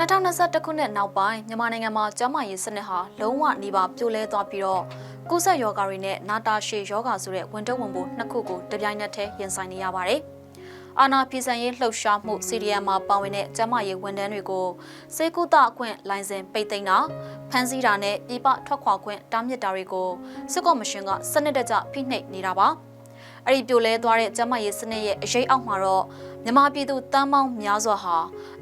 2021ခုနှစ်နောက်ပိုင်းမြန်မာနိုင်ငံမှာကျန်းမာရေးစနစ်ဟာလုံးဝနှီးပါပြိုလဲသွားပြီးတော့ကုသယောဂါတွေနဲ့နာတာရှည်ယောဂါဆိုတဲ့ဝန်တုပ်ဝန်ပိုးနှစ်ခုကိုတပြိုင်နက်တည်းရင်ဆိုင်နေရပါတယ်။အာနာပြည်စံရေးလှုပ်ရှားမှု CDM မှာပါဝင်တဲ့ကျန်းမာရေးဝန်ထမ်းတွေကိုစေကုသအခွင့်လိုင်စင်ပိတ်သိမ်းတာဖမ်းဆီးတာနဲ့ပြည်ပထွက်ခွာခွင့်တားမြစ်တာတွေကိုစစ်ကော်မရှင်ကစနစ်တကျဖိနှိပ်နေတာပါ။ အဲ့ဒီပြိုလဲသွားတဲ့ကျန်းမာရေးစနစ်ရဲ့အရေးအောက်မှာတော့မြန်မာပြည်သူတန်းပေါင်းများစွာဟာ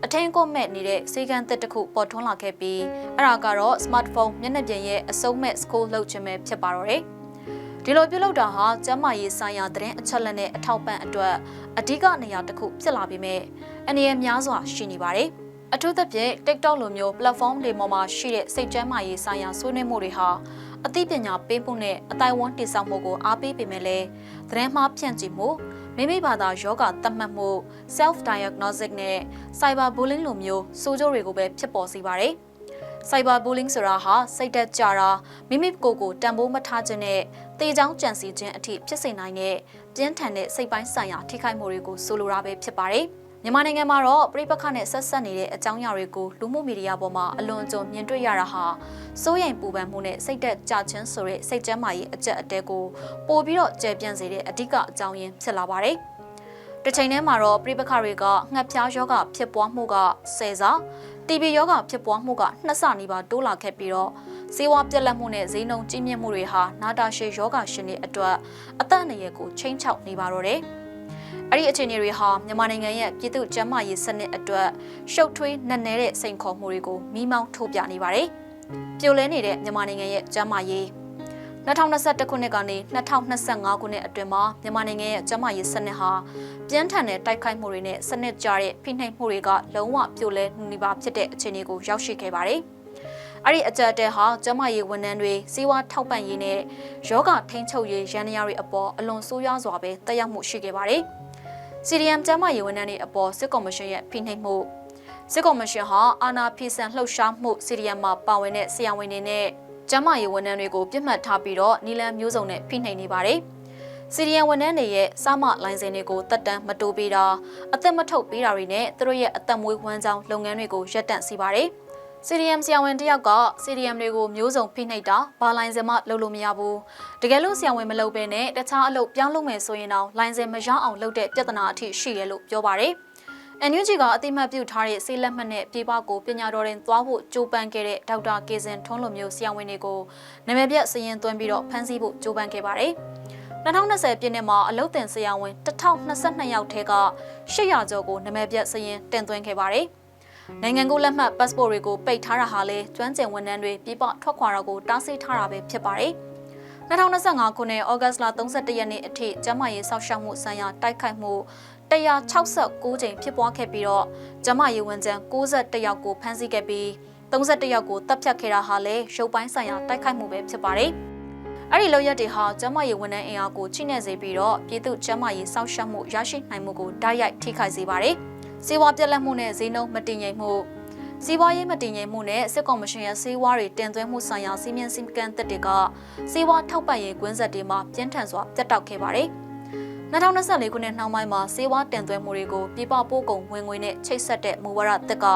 အထင်ကိုမဲ့နေတဲ့စေကန်းသက်တစ်ခုပေါ်ထွန်းလာခဲ့ပြီးအဲ့ဒါကတော့ smartphone မျက်နှာပြင်ရဲ့အစုံမဲ့ school လုပ်ခြင်းပဲဖြစ်ပါတော့တယ်ဒီလိုပြုလုပ်တာဟာကျန်းမာရေးဆိုင်ရာသတင်းအချက်အလက်နဲ့အထောက်ပံ့အတွက်အဓိကနေရာတစ်ခုဖြစ်လာပြီးမြဲအနေရများစွာရှိနေပါတယ်အထူးသဖြင့် TikTok လိုမျိုး platform တွေပေါ်မှာရှိတဲ့စိတ်ကျန်းမာရေးဆိုင်ရာဆွေးနွေးမှုတွေဟာ အသိပညာပေးမှုနဲ့အတိုင်းဝန်းတည်ဆောက်မှုကိုအားပေးပေမဲ့လည်းသတင်းမှားဖြန့်ချိမှုမိမိဘာသာယောဂသတ်မှတ်မှု self diagnosis နဲ့ cyber bullying လိုမျိုးစိုးကျိုးတွေကိုပဲဖြစ်ပေါ်စေပါတယ်။ cyber bullying ဆိုတာဟာစိတ်သက်ကြတာမိမိကိုယ်ကိုတန်ဖိုးမထားခြင်းနဲ့တေချောင်းကြံစီခြင်းအထိဖြစ်စေနိုင်တဲ့ပြင်းထန်တဲ့စိတ်ပိုင်းဆိုင်ရာထိခိုက်မှုတွေကိုဆိုလိုတာပဲဖြစ်ပါတယ်။ မြန်မာနိုင်ငံမှာတော့ပြိပခနဲ့ဆက်ဆက်နေတဲ့အကြောင်းအရာတွေကိုလူမှုမီဒီယာပေါ်မှာအလွန်အကျွံမြင်တွေ့ရတာဟာစိုးရိမ်ပူပန်မှုနဲ့စိတ်သက်ကြခြင်းဆိုတဲ့စိတ်ကျန်းမာရေးအကျက်အတဲကိုပို့ပြီးတော့ကျေပြန့်စေတဲ့အဓိကအကြောင်းရင်းဖြစ်လာပါတယ်။တစ်ချိန်တည်းမှာတော့ပြိပခတွေကငှက်ဖျားယောဂဖြစ်ပွားမှုက10စာ TB ယောဂဖြစ်ပွားမှုက2ဆနီးပါးတိုးလာခဲ့ပြီးတော့ဈေးဝါပြက်လက်မှုနဲ့ဈေးနှုန်းကြီးမြင့်မှုတွေဟာနာတာရှည်ယောဂရှင်တွေအတွက်အသက်အန္တရာယ်ကိုချိန်ချောက်နေပါတော့တယ်။ အဲ့ဒီအခြေအနေတွေဟာမြန်မာနိုင်ငံရဲ့ပြည်သူ့ကျန်းမာရေးစနစ်အတွက်ရှုပ်ထွေးနက်နဲတဲ့စိန်ခေါ်မှုတွေကိုမိမောင်းထိုးပြနေပါတယ်။ပြိုလဲနေတဲ့မြန်မာနိုင်ငံရဲ့ကျန်းမာရေး2021ခုနှစ်ကနေ2025ခုနှစ်အတွင်းမှာမြန်မာနိုင်ငံရဲ့ကျန်းမာရေးစနစ်ဟာပြင်းထန်တဲ့တိုက်ခိုက်မှုတွေနဲ့စနစ်ကျတဲ့ဖိနှိပ်မှုတွေကလုံးဝပြိုလဲနေပါဖြစ်တဲ့အခြေအနေကိုရောက်ရှိခဲ့ပါတယ်။အဲ့ဒီအကြက်တဲဟာကျမရေးဝန်ထမ်းတွေစီးဝါထောက်ပံ့ရေးနဲ့ယောဂထိန်းချုပ်ရေးရန်နေရတွေအပေါ်အလွန်ဆိုးရွားစွာပဲတက်ရောက်မှုရှိခဲ့ပါတယ်။ CDM ကျန်းမာရေးဝန်ထမ်းတွေအပေါ်စစ်ကော်မရှင်ရဲ့ဖိနှိပ်မှုစစ်ကော်မရှင်ဟာအာဏာဖီဆန်လှုပ်ရှားမှု CDM မှာပါဝင်တဲ့ဆရာဝန်တွေနဲ့ကျန်းမာရေးဝန်ထမ်းတွေကိုပြစ်မှတ်ထားပြီးတော့နီလန်မျိုးစုံနဲ့ဖိနှိပ်နေပါတယ်။ CDM ဝန်ထမ်းတွေရဲ့စမလိုင်းစင်တွေကိုတက်တန်းမတိုးပေးတာအသက်မထုတ်ပေးတာတွေနဲ့သူတို့ရဲ့အသက်မွေးဝမ်းကြောင်းလုပ်ငန်းတွေကိုရပ်တန့်စီပါတယ်။ CDM ဆရာဝန်တယောက်က CDM တွေကိုမျိုးစုံဖိနှိပ်တာဘာလိုင်းစင်မှလုပ်လို့မရဘူးတကယ်လို့ဆရာဝန်မလုပ်ဘဲနဲ့တခြားအလုပ်ပြောင်းလုပ်မယ်ဆိုရင်တော့လိုင်းစင်မရအောင်လုပ်တဲ့ပြဿနာအထိရှိတယ်လို့ပြောပါတယ်။ NUG ကအတိမတ်ပြုထားတဲ့ဆေးလက်မှတ်နဲ့ပြေပကိုပညာတော်ရင်သွားဖို့ကြိုးပမ်းခဲ့တဲ့ဒေါက်တာကေစင်ထွန်းလိုမျိုးဆရာဝန်တွေကိုနာမည်ပြစရင်သွင်းပြီးတော့ဖမ်းဆီးဖို့ကြိုးပမ်းခဲ့ပါတယ်။2020ပြည့်နှစ်မှာအလုတ်တင်ဆရာဝန်1022ယောက်ထဲက800ကျော်ကိုနာမည်ပြစရင်တင်သွင်းခဲ့ပါတယ်။ နိုင်ငံကိုလက်မှတ် passport တွေကိုပိတ်ထားတာဟာလဲကျွမ်းကျင်ဝန်ထမ်းတွေပြည်ပထွက်ခွာတာကိုတားဆီးထားတာပဲဖြစ်ပါတယ်။2025ခုနှစ်ဩဂတ်စ်လ31ရက်နေ့အထိကျန်းမာရေးစောင့်ရှောက်မှုဆိုင်ရာတိုက်ခိုက်မှု169ကြိမ်ဖြစ်ပွားခဲ့ပြီးတော့ကျန်းမာရေးဝန်ထမ်း61ယောက်ကိုဖမ်းဆီးခဲ့ပြီး31ယောက်ကိုတပ်ဖြတ်ခဲ့တာဟာလဲရုပ်ပိုင်းဆိုင်ရာတိုက်ခိုက်မှုပဲဖြစ်ပါတယ်။အဲ့ဒီလောက်ရက်တွေဟာကျန်းမာရေးဝန်ထမ်းအင်အားကိုချိနဲ့စေပြီးတော့ပြည်သူ့ကျန်းမာရေးစောင့်ရှောက်မှုရရှိနိုင်မှုကိုတိုက်ရိုက်ထိခိုက်စေပါတယ်။ စီးပွားပြက်လက်မှုနဲ့ဈေးနှုန်းမတည်ငြိမ်မှုစီးပွားရေးမတည်ငြိမ်မှုနဲ့စစ်ကော်မရှင်ရဲ့စီးပွားတွေတင်သွင်းမှုဆိုင်ရာစီမံစည်းကမ်းသစ်တွေကစီးပွားထောက်ပံ့ရေးကွင်းဆက်တွေမှာပြင်းထန်စွာပြတ်တောက်ခဲ့ပါတယ်။2024ခုနှစ်နှောင်းပိုင်းမှာစေဝါတင်သွင်းမှုတွေကိုပြည်ပပို့ကုန်ဝင်ငွေနဲ့ချိတ်ဆက်တဲ့မူဝါဒသစ်က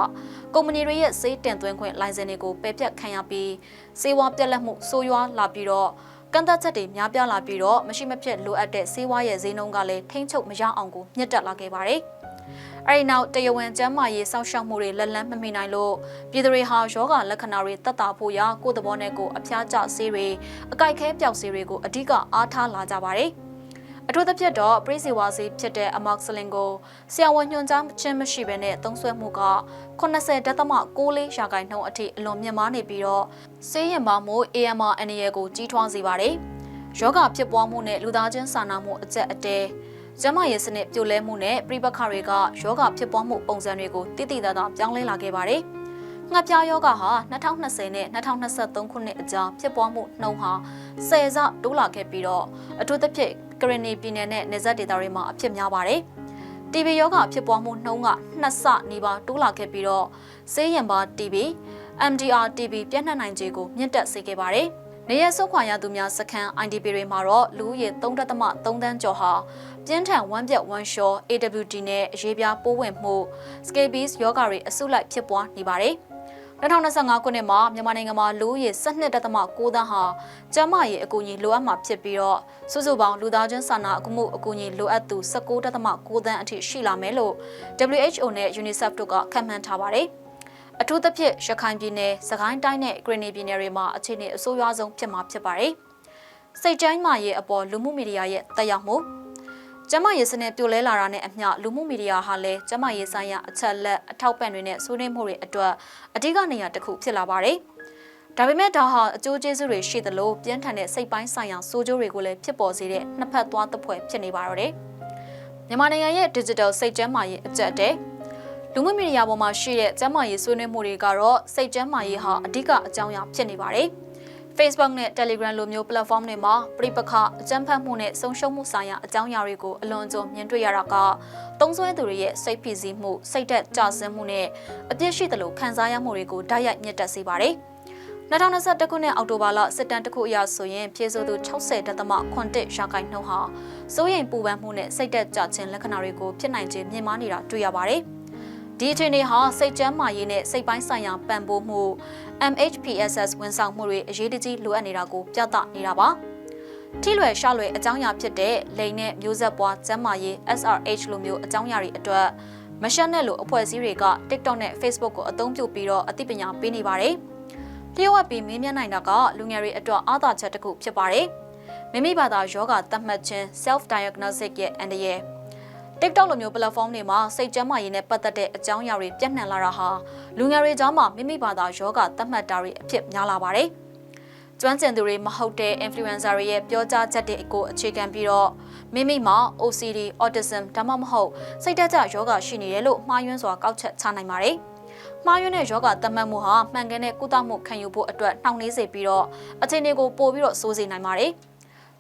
ကုမ္ပဏီတွေရဲ့စေးတင်သွင်းခွင့်လိုင်စင်တွေကိုပယ်ပြတ်ခံရပြီးစေဝါပြက်လက်မှုဆိုးရွားလာပြီးတော့ကန့်သက်ချက်တွေများပြားလာပြီးတော့မရှိမဖြစ်လိုအပ်တဲ့စေဝါရဲ့ဈေးနှုန်းကလည်းထိမ့်ချုပ်မရအောင်ကိုမြင့်တက်လာခဲ့ပါတယ်။ အဲဒီနောက်တရားဝင်ကျန်းမာရေးစောင့်ရှောက်မှုတွေလက်လန်းမမိနိုင်လို့ပြည်သူတွေဟာယောဂလက္ခဏာတွေတက်တာဖို့ရာကိုယ်သဘောနဲ့ကိုအဖျားကျဆေးတွေအကြိုက်ခဲပျောက်ဆေးတွေကိုအဓိကအားထားလာကြပါတယ်။အထူးသဖြင့်တော့ပရိစီဝါစီဖြစ်တဲ့အမောက်ဆလင်ကိုဆရာဝန်ညွှန်ကြားခြင်းမရှိဘဲနဲ့သုံးဆွဲမှုက80.64ရာခိုင်နှုန်းအထိအလွန်မြင့်မားနေပြီးတော့ဆေးရင်ပါမှု AMR အနေရကိုကြီးထွားစေပါတယ်။ယောဂဖြစ်ပွားမှုနဲ့လူသားချင်းစာနာမှုအကျက်အတဲ ကျန်းမာရေးစနစ်ပြိုလဲမှုနဲ့ပြိပခတွေကယောဂဖြစ်ပွားမှုပုံစံတွေကိုတိတိတသားပြောင်းလဲလာခဲ့ပါတယ်။ငှက်ပြားယောဂဟာ2020နဲ့2023ခုနှစ်အကြားဖြစ်ပွားမှုနှုန်းဟာ10ဆတိုးလာခဲ့ပြီးတော့အထူးသဖြင့်ကရနီပြည်နယ်နဲ့နေဆက်ဒေသတွေမှာအဖြစ်များပါတယ်။ TB ယောဂဖြစ်ပွားမှုနှုန်းက2ဆနီးပါးတိုးလာခဲ့ပြီးတော့ဆေးရင်ပါ TB MDR TB ပြန့်နှံ့နိုင်ခြေကိုမြင့်တက်စေခဲ့ပါတယ်။ နေရဆုတ်ခွာရသူများစခန်း IDP တွေမှာတော့လူဦးရေ3.3တန်းကျော်ဟာပြင်းထန်ဝမ်းပြက်ဝမ်းလျှော AWD နဲ့အရေးပြားပိုးဝင်မှု scabies ယောဂါတွေအဆုလိုက်ဖြစ်ပွားနေပါတယ်။2025ခုနှစ်မှာမြန်မာနိုင်ငံမှာလူဦးရေ12.9သန်းဟာကျန်းမာရေးအကူအညီလိုအပ်မှာဖြစ်ပြီးတော့စုစုပေါင်းလူသားချင်းစာနာအကူမှုအကူအညီလိုအပ်သူ19.9သန်းအထိရှိလာမယ်လို့ WHO နဲ့ UNICEF တို့ကခန့်မှန်းထားပါတယ်။ အထူးသဖြင့်ရခိုင်ပြည်နယ်၊စကိုင်းတိုင်းနဲ့ဂရနီပြည်နယ်တွေမှာအခြေအနေအဆိုးရွားဆုံးဖြစ်မှာဖြစ်ပါတယ်။စိတ်ကျန်းမာရေးအပေါ်လူမှုမီဒီယာရဲ့တက်ရောက်မှုကျမရေးစနစ်ပြိုလဲလာတာနဲ့အမျှလူမှုမီဒီယာဟာလည်းကျမရေးဆိုင်ရာအချက်လက်အထောက်ပံ့တွေနဲ့ဆွေးနွေးမှုတွေအတွက်အဓိကနေရာတစ်ခုဖြစ်လာပါတယ်။ဒါပေမဲ့ဒါဟာအကျိုးကျေးဇူးတွေရှိသလိုပြင်းထန်တဲ့စိတ်ပိုင်းဆိုင်ရာဆိုးကျိုးတွေကိုလည်းဖြစ်ပေါ်စေတဲ့နှစ်ဖက်သွားသဖွယ်ဖြစ်နေပါတော့တယ်။မြန်မာနိုင်ငံရဲ့ digital စိတ်ကျန်းမာရေးအကျက်တဲ့ လူမှုမီဒီယာပေါ်မှာရှိတဲ့ကျန်းမာရေးဆွေးနွေးမှုတွေကတော့စိတ်ကျန်းမာရေးဟာအဓိကအကြောင်းအရာဖြစ်နေပါတယ်။ Facebook နဲ့ Telegram လိုမျိုး platform တွေမှာပြိပခအကြမ်းဖက်မှုနဲ့ဆုံးရှုံးမှုဆိုင်ရာအကြောင်းအရာတွေကိုအလွန်အကျွံမြင်တွေ့ရတာကသုံးစွဲသူတွေရဲ့စိတ်ဖိစီးမှုစိတ်သက်ကြဆင်းမှုနဲ့အပြစ်ရှိသလိုခံစားရမှုတွေကိုဓာတ်ရိုက်မြင့်တက်စေပါတယ်။2021ခုနှစ်အောက်တိုဘာလစစ်တမ်းတစ်ခုအရဆိုရင်ဖြည့်ဆို့သူ60.8ရာခိုင်နှုန်းဟာစိုးရိမ်ပူပန်မှုနဲ့စိတ်သက်ကြခြင်းလက္ခဏာတွေကိုဖြစ်နိုင်ခြင်းမြင်မာနေတာတွေ့ရပါတယ်။ ဒီအခြေအနေဟာစိတ်ကျန်းမာရေးနဲ့စိတ်ပိုင်းဆိုင်ရာပံ့ပိုးမှု MHPSS ဝန်ဆောင်မှုတွေအရေးတကြီးလိုအပ်နေတာကိုပြသနေတာပါထိလွယ်ရှလွယ်အကြောင်းအရာဖြစ်တဲ့လိန်နဲ့မျိုးဆက်ပွားကျန်းမာရေး SRH လိုမျိုးအကြောင်းအရာတွေအတွက်မရှက်နဲ့လိုအဖွဲ့အစည်းတွေက TikTok နဲ့ Facebook ကိုအသုံးပြုပြီးတော့အသိပညာပေးနေပါတယ်လျှို့ဝှက်ပြီးမေးမြန်းနိုင်တာကလူငယ်တွေအတွက်အားသာချက်တစ်ခုဖြစ်ပါတယ်မိမိဘာသာယောဂသတ်မှတ်ခြင်း self diagnostic ရဲ့အန္တရာယ် TikTok လိုမျိုး platform တွေမှာစိတ်ကျန်းမာရေးနဲ့ပတ်သက်တဲ့အကြောင်းအရာတွေပြန့်နှံ့လာတာဟာလူငယ်တွေကြားမှာမိမိဘာသာယောဂသတ်မှတ်တာတွေအဖြစ်များလာပါတယ်။ကျွမ်းကျင်သူတွေမဟုတ်တဲ့ influencer တွေရဲ့ပြောကြားချက်တွေကိုအခြေခံပြီးတော့မိမိမှာ OCD, autism ဒါမှမဟုတ်စိတ်ဓာတ်ကျယောဂရှိနေတယ်လို့မှားယွင်းစွာကောက်ချက်ချနိုင်ပါတယ်။မှားယွင်းတဲ့ယောဂသတ်မှတ်မှုဟာမှန်ကန်တဲ့ကုသမှုခံယူဖို့အတွက်နှောင့်နှေးစေပြီးတော့အခြေအနေကိုပိုပြီးတော့စိုးစေနိုင်ပါတယ်။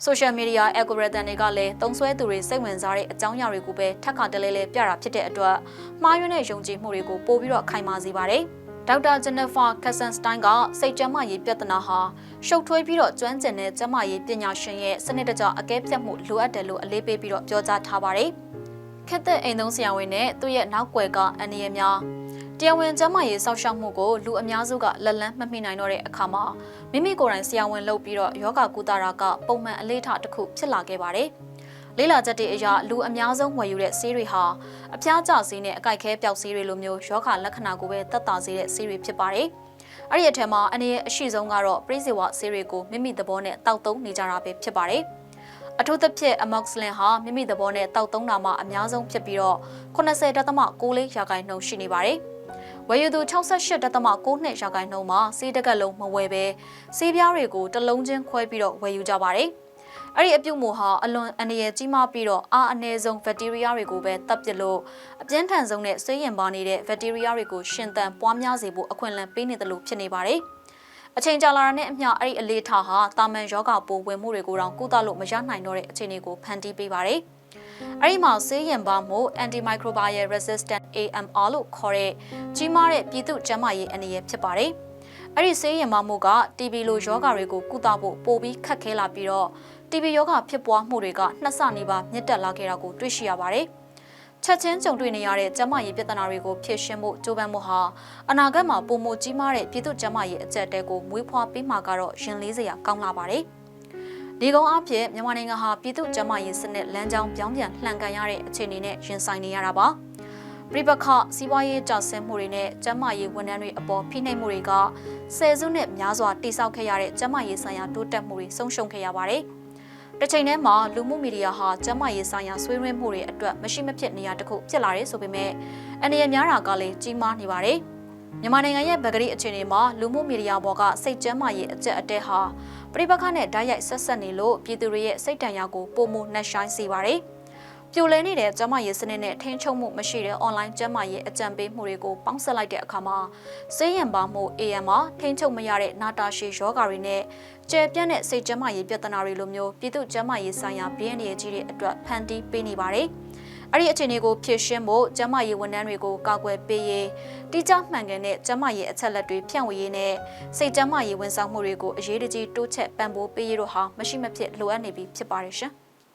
social media algorithm တွေကလည်းသုံးစွဲသူတွေစိတ်ဝင်စားတဲ့အကြောင်းအရာတွေကိုပဲထပ်ခါတလဲလဲပြတာဖြစ်တဲ့အတွက်မှားယွင်းတဲ့ယုံကြည်မှုတွေကိုပို့ပြီးတော့ခိုင်မာစေပါတယ်။ဒေါက်တာဂျန်နဖာကက်ဆန်စတိုင်းကစိတ်ကျန်းမာရေးပြဿနာဟာရှုပ်ထွေးပြီးတော့ကျွမ်းကျင်တဲ့ကျန်းမာရေးပညာရှင်ရဲ့စနစ်တကျအကဲဖြတ်မှုလိုအပ်တယ်လို့အလေးပေးပြီးတော့ပြောကြားထားပါတယ်။ခက်တဲ့အိမ်သုံးဆရာဝန်နဲ့သူ့ရဲ့နောက်ွယ်ကအန္တရာယ်များ တရားဝင်ကျန်းမာရေးစောင့်ရှောက်မှုကိုလူအများစုကလက်လန်းမမိနိုင်တော့တဲ့အခါမှာမိမိကိုယ်တိုင်ဆရာဝန်လုပ်ပြီးတော့ယောဂကုသတာကပုံမှန်အလေးထားတစ်ခုဖြစ်လာခဲ့ပါတယ်။လေးလာချက်တွေအရလူအများဆုံးဝယ်ယူတဲ့ဆေးတွေဟာအဖျားကျဆေးနဲ့အကြိုက်ခဲပျောက်ဆေးတွေလိုမျိုးယောဂလက္ခဏာကိုပဲသက်သာစေတဲ့ဆေးတွေဖြစ်ပါတယ်။အဲ့ဒီအထက်မှာအနေရဲ့အရှိဆုံးကတော့ပရိဇေဝဆေးတွေကိုမိမိသဘောနဲ့တောက်သုံးနေကြတာပဲဖြစ်ပါတယ်။အထူးသဖြင့် amoxicillin ဟာမိမိသဘောနဲ့တောက်သုံးတာမှအများဆုံးဖြစ်ပြီးတော့80.6ရာခိုင်နှုန်းရှိနေပါတယ်။ ဝယ်ယူသူ68.6နှစ်ရာခိုင်နှုန်းမှာစီးတကက်လုံးမဝယ်ဘဲစီးပြားတွေကိုတလုံးချင်းခွဲပြီးတော့ဝယ်ယူကြပါတယ်။အဲ့ဒီအပြုတ်မှုဟာအလွန်အန္တရာယ်ကြီးမားပြီးတော့အာအနည်းဆုံးဘက်တီးရီးယားတွေကိုပဲတပ်ပစ်လို့အပြင်းထန်ဆုံးနဲ့ဆွေးရင်ပါနေတဲ့ဘက်တီးရီးယားတွေကိုရှင်သန်ပွားများစေဖို့အခွင့်အလမ်းပေးနေတယ်လို့ဖြစ်နေပါတယ်။အချိန်ကြာလာတာနဲ့အမျှအဲ့ဒီအလေးထားဟာတာမန်ယောဂပိုးဝင်မှုတွေကိုတော့ကုသလို့မရနိုင်တော့တဲ့အခြေအနေကိုဖန်တီးပေးပါတယ်။ အဲ့ဒီမှာဆေးရင်ပါမှု antimicrobial resistant AMR လို့ခေါ်တဲ့ကြီးမားတဲ့ပြည်သူ့ကျန်းမာရေးအနေနဲ့ဖြစ်ပါတယ်။အဲ့ဒီဆေးရင်ပါမှုက TB လိုယောဂါတွေကိုကုသဖို့ပိုပြီးခက်ခဲလာပြီးတော့ TB ယောဂါဖြစ်ပွားမှုတွေကနှစ်ဆနေပါမြင့်တက်လာခဲ့တာကိုတွေ့ရှိရပါတယ်။ချက်ချင်းကြုံတွေ့နေရတဲ့ကျန်းမာရေးပြဿနာတွေကိုဖြေရှင်းဖို့ကြိုးပမ်းမှုဟာအနာဂတ်မှာပုံမကြီးမားတဲ့ပြည်သူ့ကျန်းမာရေးအကျက်တဲကိုမွေးဖွားပေးမှာကတော့ရင်လေးစရာကောင်းလာပါတယ်။ ဒီကုန်းအဖြစ်မြန်မာနိုင်ငံဟာပြည်သူ့ကျန်းမာရေးစနစ်လမ်းကြောင်းပြောင်းပြန်လှန်ကန်ရတဲ့အခြေအနေနဲ့ရင်ဆိုင်နေရတာပါပြပခစီးပွားရေးကြဆင်းမှုတွေနဲ့ကျန်းမာရေးဝန်ထမ်းတွေအပေါ်ဖိနှိပ်မှုတွေကဆယ်စုနှစ်များစွာတိစောက်ခဲ့ရတဲ့ကျန်းမာရေးဆိုင်ရာတိုးတက်မှုတွေဆုံးရှုံးခဲ့ရပါတယ်။တစ်ချိန်တည်းမှာလူမှုမီဒီယာဟာကျန်းမာရေးဆိုင်ရာဆွေးနွေးမှုတွေအတွက်မရှိမဖြစ်နေရတခုဖြစ်လာတယ်ဆိုပေမဲ့အနေရများတာကလည်းကြီးမားနေပါတယ်။ မြန်မာနိုင်ငံရဲ့ဗကတိအခြေအနေမှာလူမှုမီဒီယာပေါ်ကစိတ်ကျန်းမာရေးအကျက်အတဲဟာပြိပခနဲ့ဓာတ်ရိုက်ဆက်ဆက်နေလို့ပြည်သူတွေရဲ့စိတ်တန်ရာကိုပုံမနှက်ဆိုင်စေပါတယ်။ပြိုလဲနေတဲ့ကျန်းမာရေးစနစ်နဲ့ထိန်းချုပ်မှုမရှိတဲ့ online ကျန်းမာရေးအကြံပေးမှုတွေကိုပေါင်းစပ်လိုက်တဲ့အခါမှာစေးရံပါမှု AM မှာထိန်းချုပ်မရတဲ့နာတာရှည်ယောဂါတွေနဲ့ကျယ်ပြန့်တဲ့စိတ်ကျန်းမာရေးပြဿနာတွေလိုမျိုးပြည်သူ့ကျန်းမာရေးဆိုင်ရာ BND ကြီးတွေအတွက်ဖန်တီးပေးနေပါတယ်။ အဲ့ဒီအခြေအနေကိုဖြည့်ရှင်းဖို့ကျန်းမာရေးဝန်ထမ်းတွေကိုကာကွယ်ပေးရေးတိကျမှန်ကန်တဲ့ကျန်းမာရေးအချက်အလက်တွေဖြန့်ဝေရေးနဲ့စိတ်ကျန်းမာရေးဝန်ဆောင်မှုတွေကိုအရေးတကြီးတိုးချဲ့ပံ့ပိုးပေးရေးတို့ဟာမရှိမဖြစ်လိုအပ်နေပြီဖြစ်ပါတယ်ရှင်။